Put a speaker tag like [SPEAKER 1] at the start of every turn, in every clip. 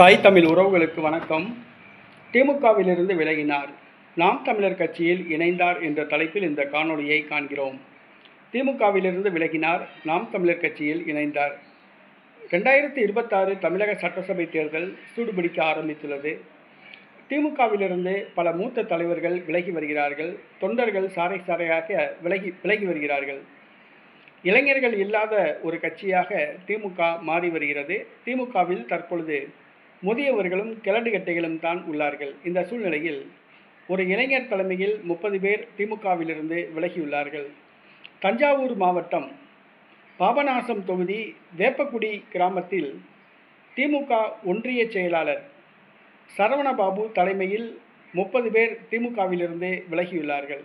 [SPEAKER 1] தாய் தமிழ் உறவுகளுக்கு வணக்கம். திமுகவிலிருந்து விலகினார். நாம் தமிழர் கட்சியில் இணைந்தார் என்ற தலைப்பில் இந்த காணொளியை காண்கிறோம். திமுகவிலிருந்து விலகினார் நாம் தமிழர் கட்சியில் இணைந்தார். ரெண்டாயிரத்தி இருபத்தாறு தமிழக சட்டசபை தேர்தல் சூடுபிடிக்க ஆரம்பித்துள்ளது. திமுகவிலிருந்து பல மூத்த தலைவர்கள் விலகி வருகிறார்கள் தொண்டர்கள் சாறை சாறையாக விலகி விலகி வருகிறார்கள். இளைஞர்கள் இல்லாத ஒரு கட்சியாக திமுக மாறி வருகிறது. திமுகவில் தற்பொழுது முதியவர்களும் கிழடுகட்டைகளும் தான் உள்ளார்கள். இந்த சூழ்நிலையில் ஒரு இளைஞர் தலைமையில் முப்பது பேர் திமுகவிலிருந்து விலகியுள்ளார்கள். தஞ்சாவூர் மாவட்டம் பாபநாசம் தொகுதி வேப்பக்குடி கிராமத்தில் திமுக ஒன்றிய செயலாளர் சரவணபாபு தலைமையில் முப்பது பேர் திமுகவிலிருந்து விலகியுள்ளார்கள்.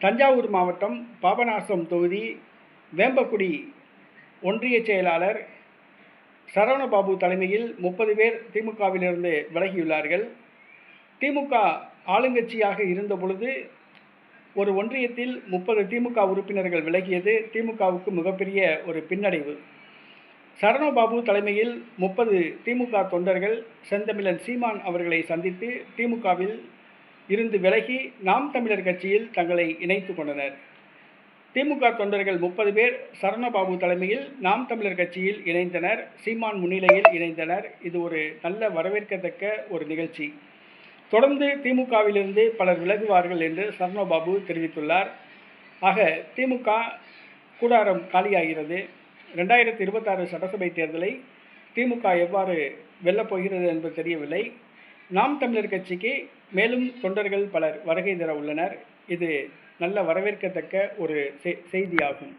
[SPEAKER 1] தஞ்சாவூர் மாவட்டம் பாபநாசம் தொகுதி வேம்பக்குடி ஒன்றிய செயலாளர் சரவணபாபு தலைமையில் முப்பது பேர் திமுகவிலிருந்து விலகியுள்ளார்கள். திமுக ஆளுங்கட்சியாக இருந்த பொழுது ஒரு ஒன்றியத்தில் முப்பது திமுக உறுப்பினர்கள் விலகியது. திமுகவுக்கு மிகப்பெரிய ஒரு பின்னடைவு. சரணபாபு தலைமையில் முப்பது திமுக தொண்டர்கள் செந்தமிழன் சீமான் அவர்களை சந்தித்து திமுகவில் இருந்து விலகி நாம் தமிழர் கட்சியில் தங்களை இணைத்து கொண்டனர். திமுக தொண்டர்கள் முப்பது பேர் சரணபாபு தலைமையில் நாம் தமிழர் கட்சியில் இணைந்தனர் சீமான் முன்னிலையில் இணைந்தனர். இது ஒரு நல்ல வரவேற்கத்தக்க ஒரு நிகழ்ச்சி. தொடர்ந்து திமுகவிலிருந்து பலர் விலகுவார்கள் என்று சரணபாபு தெரிவித்துள்ளார். ஆக திமுக கூடாரம் காலியாகிறது. ரெண்டாயிரத்தி இருபத்தாறு சட்டசபை தேர்தலை திமுக எவ்வாறு வெல்லப் போகிறது என்பது தெரியவில்லை. நாம் தமிழர் கட்சிக்கு மேலும் தொண்டர்கள் பலர் வருகை தர உள்ளனர். இது நல்ல வரவேற்கத்தக்க ஒரு செ- செய்தியாகும்.